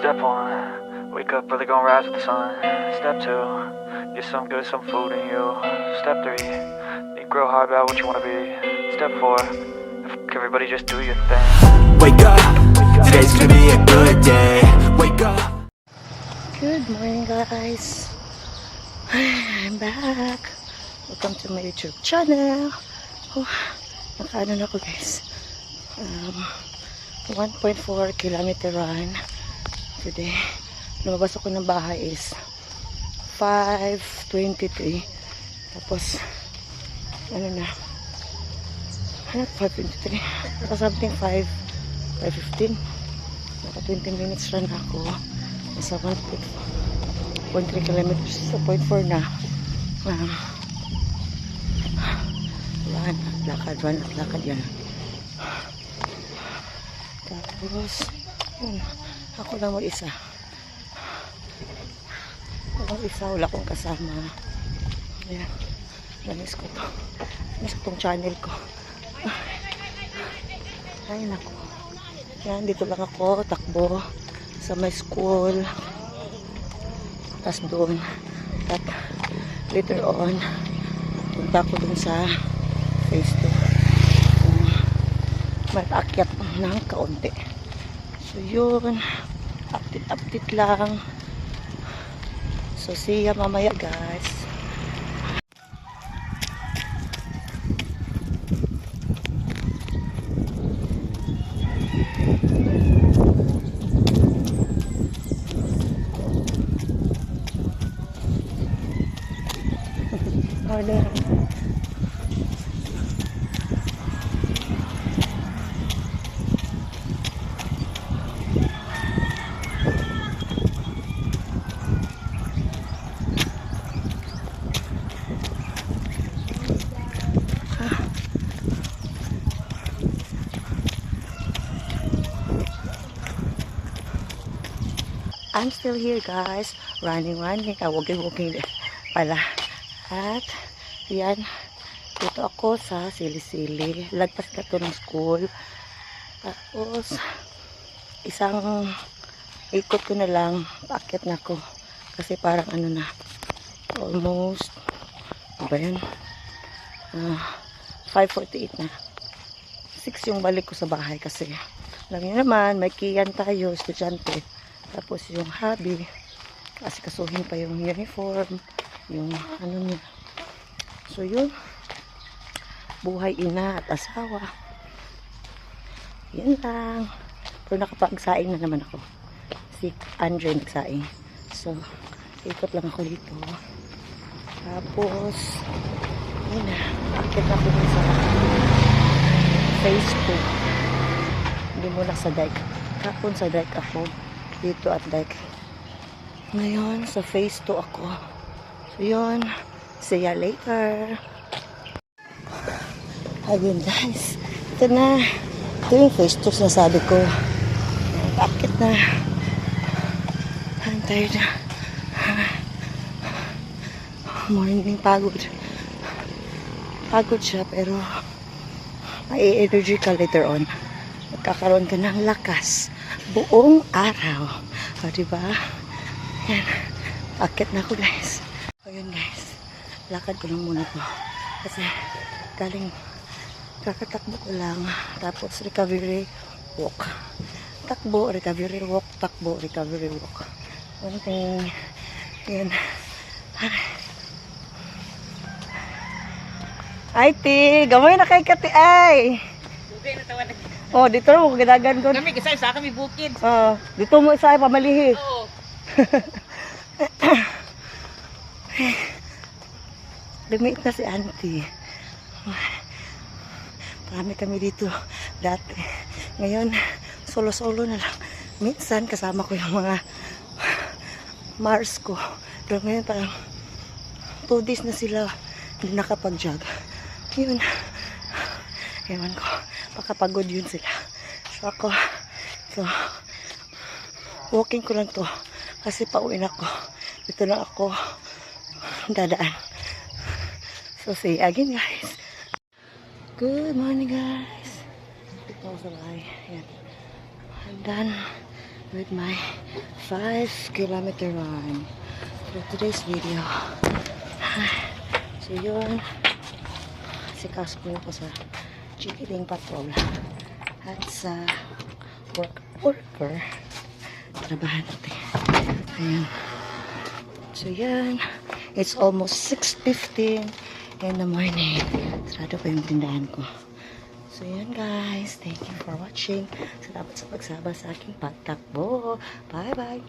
Step one, wake up early, gonna rise with the sun. Step two, get some good, some food in you. Step three, think real hard about what you wanna be. Step four, f- everybody just do your thing. Wake up, today's gonna be a good day. Wake up. Good morning guys I'm back Welcome to my YouTube channel oh, Nakaano na ako guys um, 1.4 kilometer run Today. Lumabas ako ng bahay is 5.23 Tapos Ano na? Ano 5.23 Or something 5 5.15 Naka 20 minutes run ako. Nasa 1.3 kilometers. Sa 0.4 na. Um, na. Lakad, run lakad yan. Tapos, yun, ako lang mag-isa. Ako isa, wala akong kasama. Ayan, namiss ko to. Namiss ko tong channel ko. Ay, naku. Yan, dito lang ako, takbo sa my school. Tapos doon. At later on, punta ko dun sa phase 2. Um, mag-akyat ng kaunti. So yun, update-update lang. So see ya mamaya guys. I'm still here guys. Running, running. Ah, walking, walking pala. At, yan. Dito ako sa sili-sili. Lagpas ka to ng school. Tapos, isang ikot ko na lang. Paakyat na ako. Kasi parang ano na. Almost, ano ba yan? Ah, 5.48 na. 6 yung balik ko sa bahay kasi alam naman, may kiyan tayo, estudyante. Tapos yung hobby, kasi kasuhin pa yung uniform, yung ano niya. So yun, buhay ina at asawa. Yan lang. Pero nakapagsaing na naman ako. Si Andre nagsaing. So, ikot lang ako dito. Tapos, yun na, akit na po sa 2. Hindi muna sa dike. Kapon sa dike ako. Dito at dike. Ngayon, sa phase 2 ako. So, yun. See ya later. Ayun, guys. Ito na. Ito yung phase 2 na sabi ko. Bakit na? I'm tired na. Morning pagod. Pagod siya, pero may energy ka later on. Magkakaroon ka ng lakas buong araw. O, diba? Yan. Akit na ako, guys. O, yun, guys. Lakad ko lang muna to. Kasi, galing, kakatakbo ko lang. Tapos, recovery walk. Takbo, recovery walk. Takbo, recovery walk. One thing. Yan. Ay, ti. Gamay na kay kati, ay. Oh, dito mo ginagan ko. Kami kasi sa kami bukid. Oh, dito mo isa pamalihi. Oo. Lumit na si auntie. Marami kami dito dati. Ngayon, solo-solo na lang. Minsan, kasama ko yung mga Mars ko. Pero ngayon, parang two days na sila hindi nakapag-jog. Yun. Ewan ko. Pakapagod yun sila. So, ako, so, walking ko lang to. Kasi pauwi na ako. Dito na ako dadaan. So, see you again, guys. Good morning, guys. Dito ako sa bahay. Ayan. I'm done with my 5 kilometer run for today's video. So yun, sikas ko ako sa chikiting patrol at sa work worker trabahante. Ayan. So yan, it's almost 6.15 in the morning. Sarado pa yung tindahan ko. So yan guys, thank you for watching. Salamat sa pagsaba sa aking pagtakbo. Bye bye.